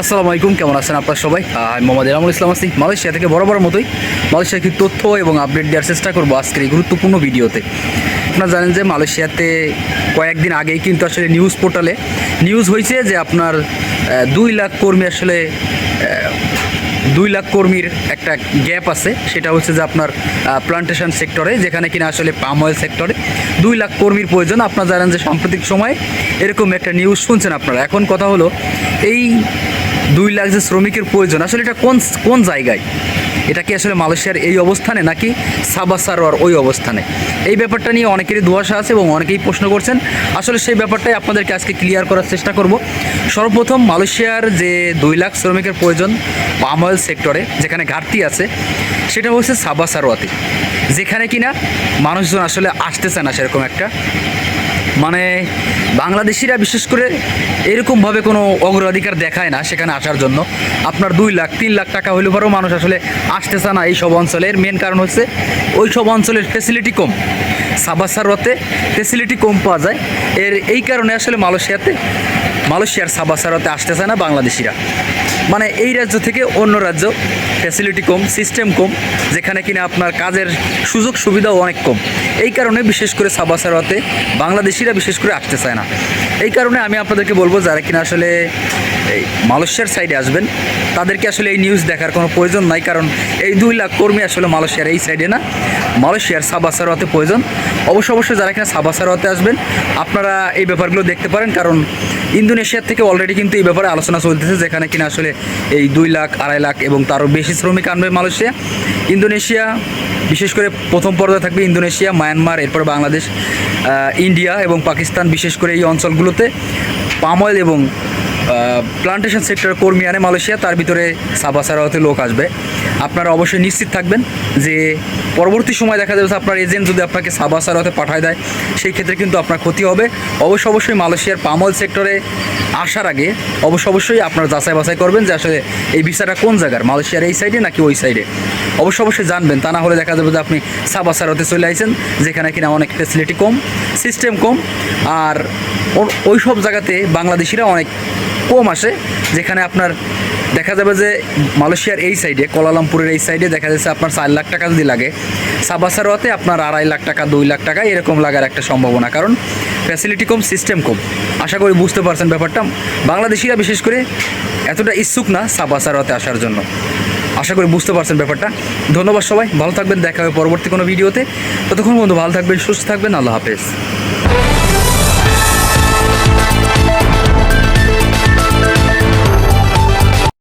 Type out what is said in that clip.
আসসালামু আলাইকুম, কেমন আছেন আপনার সবাই? আমি মোহাম্মদ এরামুল ইসলাম আসি মালয়েশিয়া থেকে বড় মতোই। মালয়েশিয়ার কি তথ্য এবং আপডেট দেওয়ার চেষ্টা করব আজকের এই গুরুত্বপূর্ণ ভিডিওতে। আপনারা জানেন যে মালয়েশিয়াতে কয়েকদিন আগেই কিন্তু আসলে নিউজ পোর্টালে নিউজ হয়েছে যে আপনার দুই লাখ কর্মী আসলে দুই লাখ কর্মীর একটা গ্যাপ আছে। সেটা হচ্ছে যে আপনার প্লান্টেশন সেক্টরে যেখানে কিনা আসলে পাম অয়েল সেক্টরে দুই লাখ কর্মীর প্রয়োজন। আপনারা জানেন যে সাম্প্রতিক সময়ে এরকম একটা নিউজ শুনছেন আপনারা। এখন কথা হলো, এই দুই লাখ যে শ্রমিকের প্রয়োজন, আসলে এটা কোন কোন জায়গায়? এটা কি আসলে মালয়েশিয়ার এই অবস্থানে নাকি সাবাসারোয়ার ওই অবস্থানে? এই ব্যাপারটা নিয়ে অনেকেরই দুয়াশা আছে এবং অনেকেই প্রশ্ন করছেন। আসলে সেই ব্যাপারটাই আপনাদেরকে আজকে ক্লিয়ার করার চেষ্টা করব। সর্বপ্রথম মালয়েশিয়ার যে দুই লাখ শ্রমিকের প্রয়োজন পাম অয়েল সেক্টরে যেখানে ঘাটতি আছে, সেটা হচ্ছে সাবাসারোয়াতে যেখানে কিনা মানুষজন আসলে আসতেছে না সেরকম একটা মানে বাংলাদেশিরা বিশেষ করে এরকমভাবে কোনো অগ্রাধিকার দেখায় না সেখানে আসার জন্য। আপনার দুই লাখ, তিন লাখ টাকা হলে পরেও মানুষ আসলে আসতেছে না এই সব অঞ্চলের। মেন কারণ হচ্ছে ওই সব অঞ্চলের ফেসিলিটি কম। সাবাসারতে ফেসিলিটি কম পাওয়া যায়। এর এই কারণে আসলে মালয়েশিয়াতে মালয়েশিয়ার সাবাসারতে আসতেছে না বাংলাদেশিরা। মানে এই রাজ্য থেকে অন্য রাজ্য ফ্যাসিলিটি কম সিস্টেম কম, যেখানে কিনা আপনার কাজের সুযোগ সুবিধাও অনেক কম। এই কারণে বিশেষ করে সাবাসারাতে বাংলাদেশিরা বিশেষ করে আসতে চায় না। এই কারণে আমি আপনাদেরকে বলব, যারা কিনা আসলে এই মালয়েশিয়ার সাইডে আসবেন, তাদেরকে আসলে এই নিউজ দেখার কোনো প্রয়োজন নাই, কারণ এই দুই লাখ কর্মী আসলে মালয়েশিয়ার এই সাইডে না। মালয়েশিয়ার সাবাসারাতে প্রয়োজন। অবশ্য অবশ্যই যারা কিনা সাবাসারাতে আসবেন, আপনারা এই ব্যাপারগুলো দেখতে পারেন, কারণ ইন্দোনেশিয়ার থেকে অলরেডি কিন্তু এই ব্যাপারে আলোচনা চলতেছে, যেখানে কিনা আসলে এই দুই লাখ, আড়াই লাখ এবং তারও বেশি শ্রমিক আনবে মালয়েশিয়া। ইন্দোনেশিয়া, বিশেষ করে প্রথম পর্যায়ে থাকবে ইন্দোনেশিয়া, মায়ানমার, এরপর বাংলাদেশ ইন্ডিয়া এবং পাকিস্তান, বিশেষ করে এই অঞ্চলগুলোতে। পাম অয়েল এবং প্লান্টেশন সেক্টরের কর্মী আনে মালয়েশিয়া, তার ভিতরে সাবাসারাতে লোক আসবে। আপনারা অবশ্যই নিশ্চিত থাকবেন যে পরবর্তী সময় দেখা যাবে আপনার এজেন্ট যদি আপনাকে সাবাসারাতে পাঠায় দেয়, সেই ক্ষেত্রে কিন্তু আপনার ক্ষতি হবে। অবশ্য অবশ্যই মালয়েশিয়ার পাম অয়েল সেক্টরে আসার আগে অবশ্য অবশ্যই আপনারা যাচাই বাছাই করবেন যে আসলে এই ভিসাটা কোন জায়গার, মালয়েশিয়ার এই সাইডে নাকি ওই সাইডে অবশ্য অবশ্যই জানবেন, তা না হলে দেখা যাবে যে আপনি সাবাসারাতে চলে আসেন যেখানে কিনা অনেক ফেসিলিটি কম সিস্টেম কম, আর ওই সব জায়গাতে বাংলাদেশিরা অনেক কম আসে যেখানে আপনার দেখা যাবে যে মালয়েশিয়ার এই সাইডে কোলালামপুরের এই সাইডে দেখা যাচ্ছে আপনার চার লাখ টাকা যদি লাগে। সাবাসারোয়াতে আপনার আড়াই লাখ টাকা, দুই লাখ টাকা এরকম লাগার একটা সম্ভাবনা। কারণ ফ্যাসিলিটি কম সিস্টেম কম। আশা করি বুঝতে পারছেন ব্যাপারটা। বাংলাদেশিরা বিশেষ করে এতটা ইচ্ছুক না সাবাসারোয়াতে আসার জন্য। আশা করি বুঝতে পারছেন ব্যাপারটা। ধন্যবাদ সবাই। ভালো থাকবেন। দেখা হবে পরবর্তী কোনো ভিডিওতে। ততক্ষণ বন্ধু ভালো থাকবেন, সুস্থ থাকবেন। আল্লাহ হাফেজ।